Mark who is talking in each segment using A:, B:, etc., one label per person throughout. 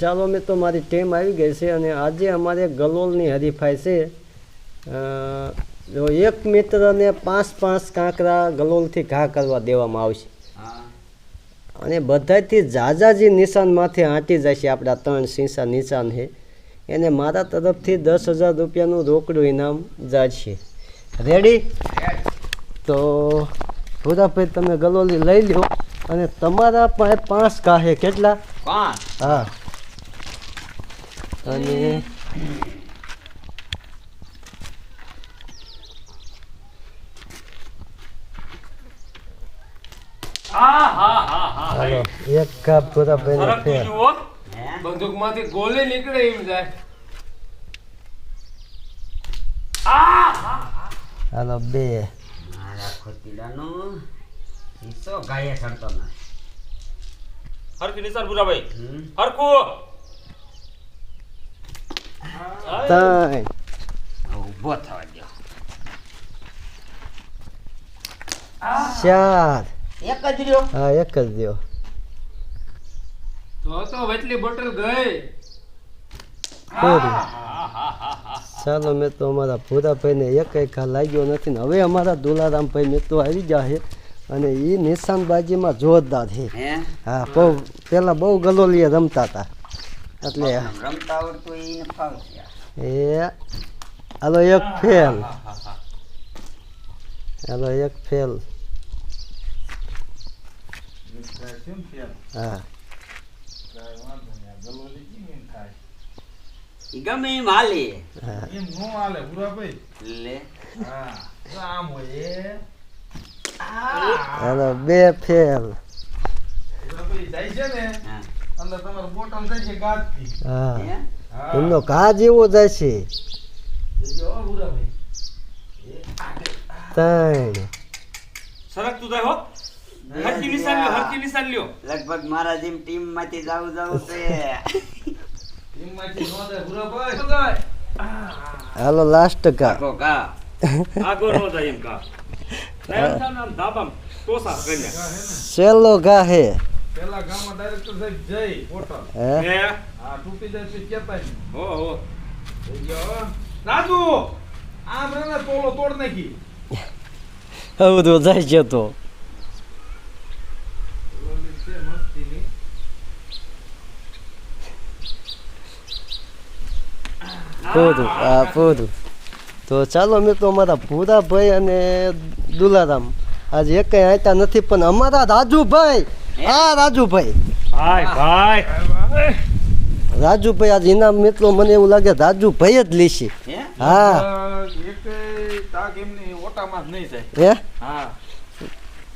A: ચાલો અમે તો મારી ટીમ આવી ગઈ છે અને આજે અમારે ગલોલની હરીફાઈ છે. એક મિત્રને પાંચ પાંચ કાંકરા ગલોલથી ઘા કરવા દેવામાં આવશે.
B: હા.
A: અને બધાથી જાજાજી નિશાનમાંથી આંટી જશે આપણા ત્રણ શીશા નિશાન છે. એને મારા તરફથી દસ હજાર રૂપિયાનું રોકડું ઇનામ જશે રેડી તો ભૂરાભાઈ તમે ગલોલી લઈ લો અને તમારા પાસે પાંચ કાહે કેટલા?
B: પાંચ.
A: હા. અને
C: હા હા હા હા
A: હાલો એક કાપ ભૂરાભાઈને
C: પહેલા
A: ફેર.
C: જુઓ. બંદૂકમાંથી ગોલે નીકળે એમ જાય આ
A: હાલો બે.
B: મારા ખોતીડાનો હિસ્સો ગાયે ચડતો ના
C: હરખી નિસાર ભૂરાભાઈ
B: હમ.
C: હરખું.
A: ત્રણ
B: ઊભો થવા દો
A: ચાર.
B: એક જ રહ્યો
A: હા એક જ
C: તો તો વચલી બોટલ ગઈ.
A: પૂરી. ચાલો મેં તો અમારા ભૂરાભાઈને એક એક લાગ્યો નથી ને. હવે અમારા દુલારામભાઈ તો આવી ગયા છે અને એ નિશાનબાજીમાં જોરદાર છે.
B: હા?
A: બહુ પેલા બહુ ગલોલીએ રમતા હતા. એટલે
B: રમતા આવડતું એને ફાવશે
A: એ હાલો એક ફેલ. હાલો એક ફેલ. હા.
B: ઈ ગમે એમ હાલે.
A: હા.
B: લે
A: હાલો બે ફેલ.
B: હા
A: હા.
B: હે.
A: એમનો જેવો જાય છે ત્રણ
C: સરક તું જાય હો. હરખી નિશાન લ્યો હરખી નિશાન લ્યો.
B: લગભગ મારા જેમ ટીમમાંથી જાવ જાવ છે
A: હાલો લાસ્ટ કા.
B: કાકો કા
C: આગો નો જાય એમ કા ધાબામ
A: ઘા હે.
D: પેલા ગામમાં ડાયરેક્ટર સાહેબ જય હોટલ
A: હે?
C: હે?
D: આ તૂટી જાય છે કેતા
C: હો હો.
D: રાજુ આમ રે તોલો તોડ નાખી.
A: હવે તો. જાય છે તો પૂરું હા પૂરું તો ચાલો મિત્રો અમારા ભૂરાભાઈ અને દુલારામ. આજે એક કઈ આંટા નથી પણ અમારા રાજુભાઈ હા રાજુભાઈ.
C: ભાઈ ભાઈ.
A: રાજુભાઈ આજે ઇનામ મિત્રો મને એવું લાગે રાજુભાઈ જ લેશે.
B: હા?
A: હે. હા?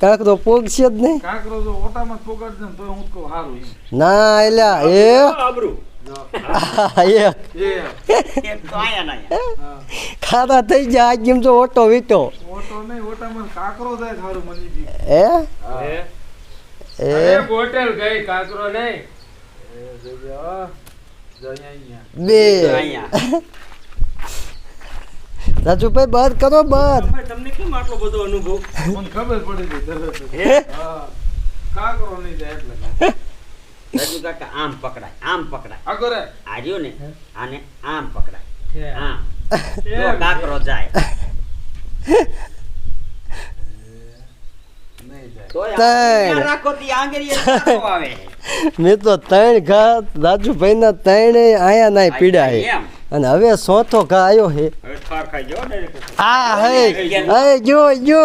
A: કાંક પોગશે જ નહીં?
D: કાંકરો જો ઓટામાં પોગાડશે ને હું કહું હારું
A: ના એલા એ?
C: આબરૂ.
A: ખાતા થઈ જાય આજ કેમ તો ઓટો વીટો
D: ઓટો નહીં ઓટામાં કાંકરો જાય છે મનીજી.
A: હે.
C: હે?
A: એ
C: અરે બોટલ ગઈ કાકરો નહીં
D: એ જોજો જય અહીંયા.
A: બે. રાજુભાઈ બાર કરો બંધ.
C: ભાઈ તમને કેમ આટલો બધો અનુભવ?
D: મને ખબર પડી ગઈ કાંકરો નહીં જાય એટલે.
B: રાજુ કાકા આમ પકડાય આમ પકડાય.
D: આ કરે.
B: ને આને આમ પકડાય. આમ. કાકરો જાય.
A: ત્રણ. મેં તો ત્રણ ઘા રાજુભાઈના ત્રણે આયા નાય પીડા હે અને હવે સોથો ઘા આવ્યો હે. આ હે. હે જો જો.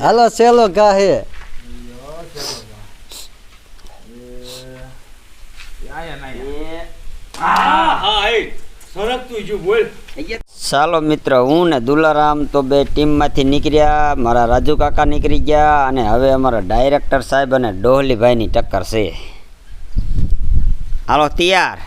A: હાલો સેલો ઘા હે.
D: આયા ના
B: એ
C: હા હા એ. સરક તું જો બોલ.
B: ચાલો મિત્ર હું ને દુલારામ તો બે ટીમમાંથી નીકળ્યા મારા રાજુ કાકા નીકળી ગયા અને હવે અમારા ડાયરેક્ટર સાહેબ અને ડોહલીભાઈની ટક્કર છે. હાલો તૈયાર?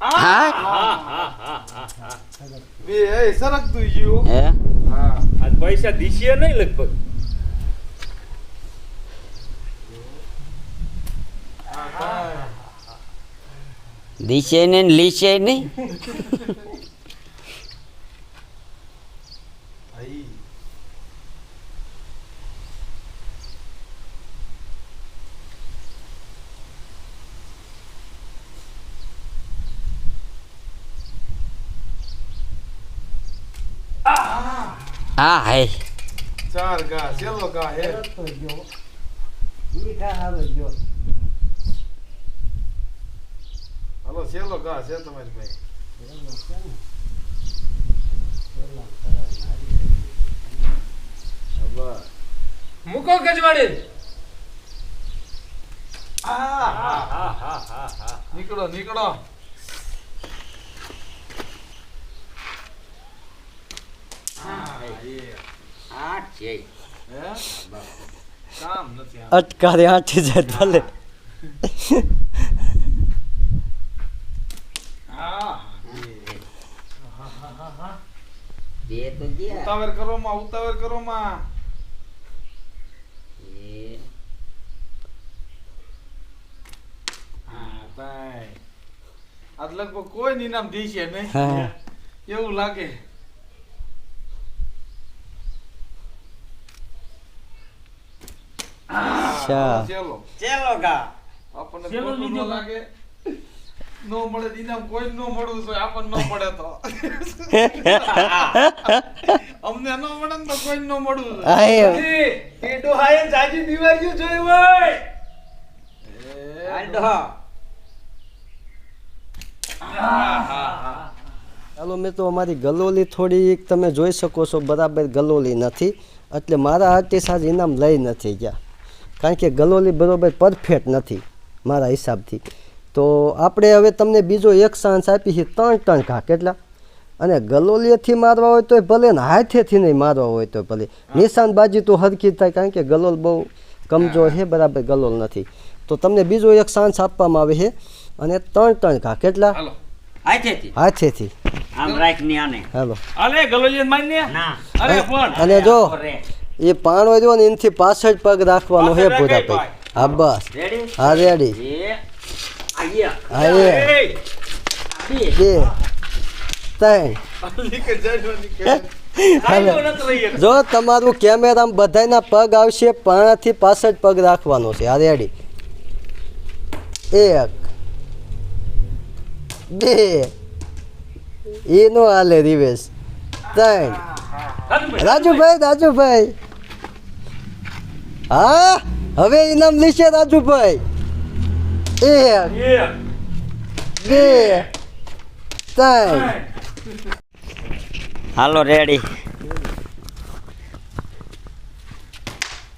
B: હા?
C: હા? હા હા હા હા
D: હા હા હા
B: હા
D: હા?
C: આ પૈસા દીશીએ નહીં લગભગ.
B: દિશે ને લીશે નહીં હા હે
D: ચાર ગા સેલો ગા હે હાલો સેલો ગા છે તમારી ભાઈ.
C: મૂકો ગજવાડી.
D: નીકળો નીકળો
B: આઠ.
A: અટકારે આંટી જાય ભલે.
D: ઉતાવળ કરો માં ઉતાવળ કરો માં આજ લગભગ કોઈ નિનામ દીશે નહીં. એવું લાગે.
A: શા.
D: ચેલો.
B: ચેલો કા
D: આપણને
C: ચેલો લીધો.
D: લાગે નો મળે તો કોઈ નો મળવું છે આપણને નો મળે તો. અમને ન મળે ને તો કોઈ ન મળવું
A: આ એ.
C: ડોહાએ જાજી દિવાળી જોઈ હોય.
D: એ,
B: આડો
D: હા, હા, હા.
A: ચાલો મિત્રો અમારી ગલોલી થોડીક તમે જોઈ શકો છો બરાબર ગલોલી નથી. એટલે મારા આર્ટિસ્ટ આજ ઇનામ લઈ નથી ગયા. કારણ કે ગલોલી બરાબર પરફેક્ટ નથી મારા હિસાબથી. તો આપણે હવે તમને બીજો એક ચાન્સ આપી છે ત્રણ ત્રણ ઘા. કેટલા? અને ગલોલીએથી મારવા હોય તોય ભલે ને હાથેથી નહીં મારવા હોય તો ભલે. નિશાનબાજી તો હરખી થાય કારણ કે ગલોલ બહુ કમજોર છે બરાબર ગલોલ નથી. તો તમને બીજો એક ચાન્સ આપવામાં આવે છે અને ત્રણ ત્રણ ઘા. કેટલા? હાથેથી.
B: આમ રાખની આને.
A: હાલો.
C: અલે ગલોલિયન માન્ય
B: ના?
C: અરે પણ
A: અને જો એ પાણો જો ને એનાથી પાછળ પગ રાખવાનો હે
C: ભૂરા
A: પૂરા પગ હા બસ. હા રેડી
B: આયા. બે.
A: ત્રણ. જો તમારું કેમેરામાં બધાયના પગ આવશે પાણાથી પાછળ પગ રાખવાનો છે. આ રેડી એક. બે. એ નો હાલે રિવેશ ત્રણ. રાજુભાઈ રાજુભાઈ. હા હવે ઇનામ લીશે રાજુભાઈ. એક બે ત્રણ.
B: હાલો રેડી.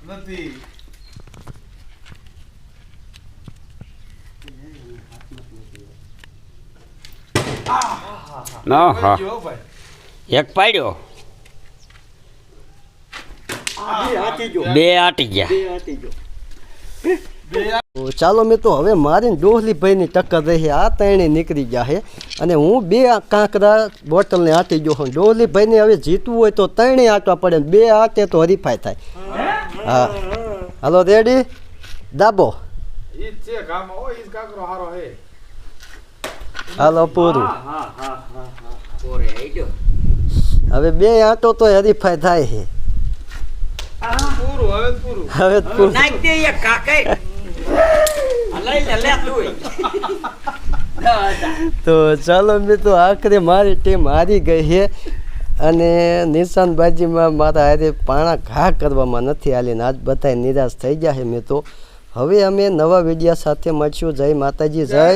D: નથી.
B: એક પાડ્યો. બે આટી ગયા
D: બે
A: તો હવે મારીને ડોહલી ભાઈની ટક્કર રહી આ ત્રણે નીકળી ગયા છે અને હું બે કાંકરા બોટલને આંટી ગયો છું ડોહલી ભાઈને હવે જીતવું હોય તો ત્રણે આંટવા પડે બે આંટે તો હરીફાઈ થાય. હા. હાલો રેડી? દાબો.
D: ઈ જ છે ગામમાં. ઓ ઈ જ કાકરો હારો હે.
A: હાલો પૂરું.
C: હા હા હા
B: કોરે આઈડો
A: હવે બે આંટો તો હરીફાઈ થાય છે
D: પૂરું હવે પૂરું.
A: હવે પૂરું.
B: નાખ દે તું
A: ચાલો મિત્રો આખરે મારી ટીમ હારી ગઈ છે અને નિશાનબાજીમાં મારા હારે પાણા ઘા કરવામાં નથી હાલીને આજ બધા નિરાશ થઈ ગયા છે મિત્રો. હવે અમે નવા વિડીયા સાથે મળશું. જય માતાજી જય.